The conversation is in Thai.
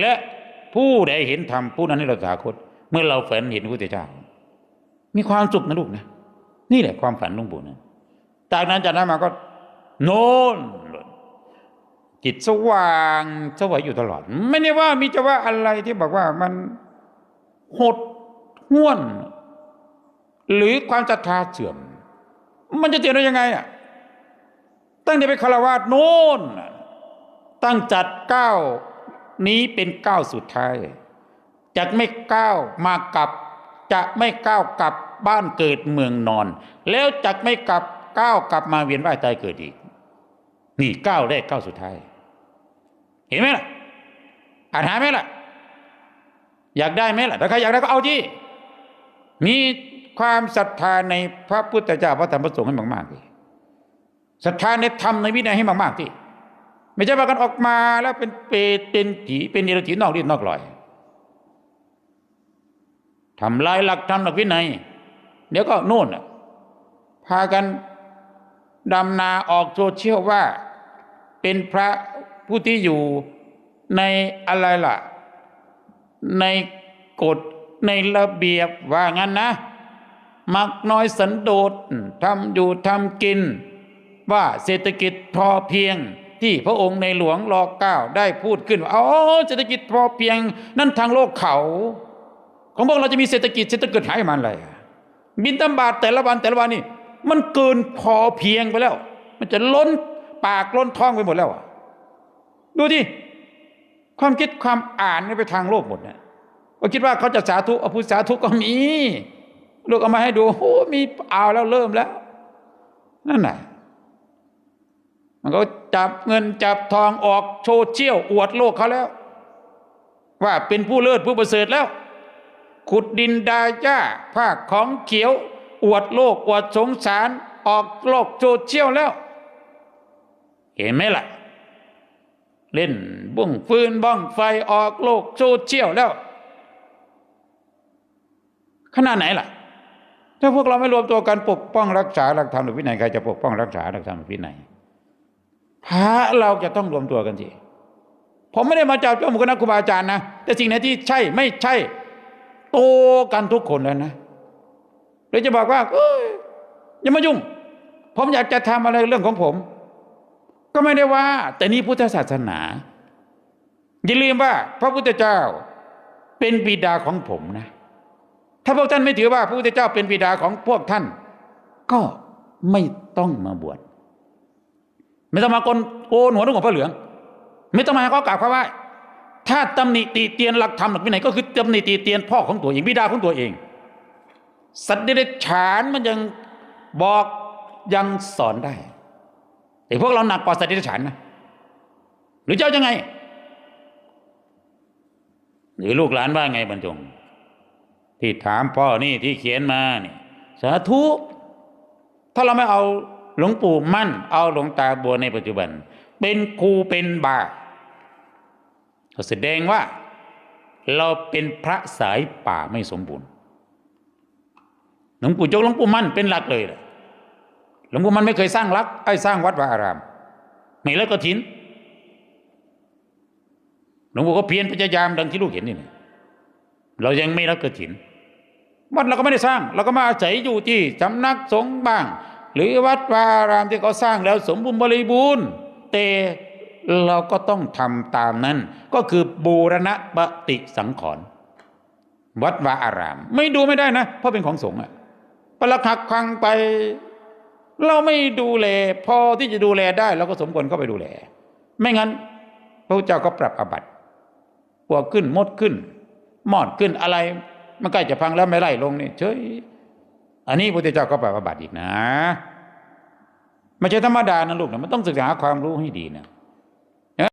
และผู้ใดเห็นธรรมผู้นั้นให้เราสาคต เมื่อเราฝันเห็นพระพุทธเจ้า มีความสุขนะลูกนะ นี่แหละความฝันลุงปู่นะจากนั้นจากนั้นมาก็ โน่นจิตสว่างสวยอยู่ตลอด ไม่ได้ว่ามีจะว่าอะไรที่บอกว่ามันหดห้วน หรือความศรัทธาเสื่อม มันจะเสื่อมได้ยังไงอะตั้งแต่เป็นคารวาสโน่นตั้งจัดก้าว นี้เป็นก้าวสุดท้าย จะไม่ก้าวมากับ จะไม่ก้าวกลับบ้านเกิดเมืองนอน แล้วจะไม่กลับก้าวกลับมาเวียนว่ายตายเกิดอีก นี่ก้าวแรกก้าวสุดท้าย เห็นไหมล่ะอ่านหาไหมล่ะ อยากได้ไหมล่ะ ถ้าใครอยากได้ก็เอาที่มีความศรัทธาในพระพุทธเจ้าพระธรรมพระสงฆ์ให้มากๆเลยศรัทธาในธรรมในวินัยให้มากๆที่ ไม่ใช่ว่ากันออกมาแล้วเป็นเปรตเป็นผีเป็นเดรัจฉีนอกรีดนอกลอยทำลายหลักธรรมหลักวินัยเดี๋ยวก็โน่นพากันดำนาออกโซเชียลว่า เป็นพระผู้ที่อยู่ในอะไรล่ะ ในกฎในระเบียบว่างั้นนะ มักน้อยสันโดษทำอยู่ทำกิน ว่าเศรษฐกิจพอเพียง ที่พระองค์ในหลวงรอเก้าได้พูดขึ้นว่าอ๋อเศรษฐกิจพอเพียงนั่นทางโลกเขา ของพวกเราจะมีเศรษฐกิจเศรษฐกิจหายมันอะไรบินตำบาทแต่ละวันแต่ละวันนี่มันเกินพอเพียงไปแล้ว มันจะล้นปากล้นท้องไปหมดแล้วดูดิความคิดความอ่านนี่ไปทางโลกหมดนะก็คิดว่าเขาจะสาธุเอาพุทธสาธุก็มีลูกเอามาให้ดูโอ้มีเอาแล้วเริ่มแล้ว นั่นแหละ มันก็จับเงินจับทองออกโชว์เชี่ยวอวดโลกเขาแล้ว ว่าเป็นผู้เลิศผู้ประเสริฐแล้ว ขุดดินดาหญ้าภาคของเขียว อวดโลกอวดสงสารออกโลกโซเชียลแล้ว เห็นไหมล่ะ เล่นบุ้งฟืนบ้องไฟออกโลกโซเชียลแล้วขนาดไหนล่ะ ถ้าพวกเราไม่รวมตัวกันปกป้องรักษาหลักธรรมหรือวินัยใครจะปกป้องรักษาหลักธรรมหรือวินัย พระเราจะต้องรวมตัวกันสิผมไม่ได้มาจับจ้องหมูคณะครูบาอาจารย์นะแต่สิ่งไหนที่ใช่ไม่ใช่ โตกันทุกคนแล้วนะหรือจะบอกว่าเอ้ยอย่ามายุ่ง ผมอยากจะทำอะไรเรื่องของผม ก็ไม่ได้ว่า แต่นี่พุทธศาสนาอย่าลืมว่า พระพุทธเจ้าเป็นบิดาของผมนะ ถ้าพวกท่านไม่ถือว่าพระพุทธเจ้าเป็นบิดาของพวกท่าน ก็ไม่ต้องมาบวช ไม่ต้องมาโกนโกนหัวนุ่งของพระเหลือง ไม่ต้องมาให้เขากราบเขาไหว้ถ้าตำหนิตีเตียนหลักธรรมหลักวินัยก็คือตำหนิตีเตียนพ่อของตัวเองบิดาของตัวเอง สัตว์เดรัจฉานมันยังบอกยังสอนได้ แต่พวกเราหนักกว่าสัตว์เดรัจฉานนะหรือเจ้ายังไง หรือลูกหลานว่าไงบรรจง ที่ถามพ่อนี่ที่เขียนมานี่สาธุถ้าเราไม่เอา หลวงปู่มั่น เอาหลวงตาบัวในปัจจุบัน เป็นครูเป็นบาก็แสดงว่า เราเป็นพระสายป่าไม่สมบูรณ์หลวงปู่จกหลวงปู่มั่นเป็นหลักเลยล่ะหลวงปู่มั่นไม่เคยสร้างรักไอ้สร้างวัดวาอารามไม่แล้วก็ทิ้นหลวงปู่ก็เพียรพยายามดังที่ลูกเห็นนี่เรายังไม่รับกระถินวัดเราก็ไม่ได้สร้าง เราก็มาอาศัยอยู่ที่สำนักสงฆ์บ้าง หรือวัดวารามที่เขาสร้างแล้วสมบูรณ์บริบูรณ์แต่เราก็ต้องทำตามนั้น ก็คือบูรณะปฏิสังขรณ์วัดวาอาราม ไม่ดูไม่ได้นะ เพราะเป็นของสงฆ์อะประลักหักพังไป เราไม่ดูแล พอที่จะดูแลได้เราก็สมควรเข้าไปดูแล ไม่งั้น พระพุทธเจ้าก็ปรับอบัติปวกขึ้นมดขึ้น มอดขึ้นอะไร มันใกล้จะพังแล้วไม่ไล่ลงนี่เฉย อันนี้พระพุทธเจ้าก็ปรับาบัติอีกนะไม่ใช่ธรรมดานะลูกนะมันต้องศึกษาความรู้ให้ดีนะ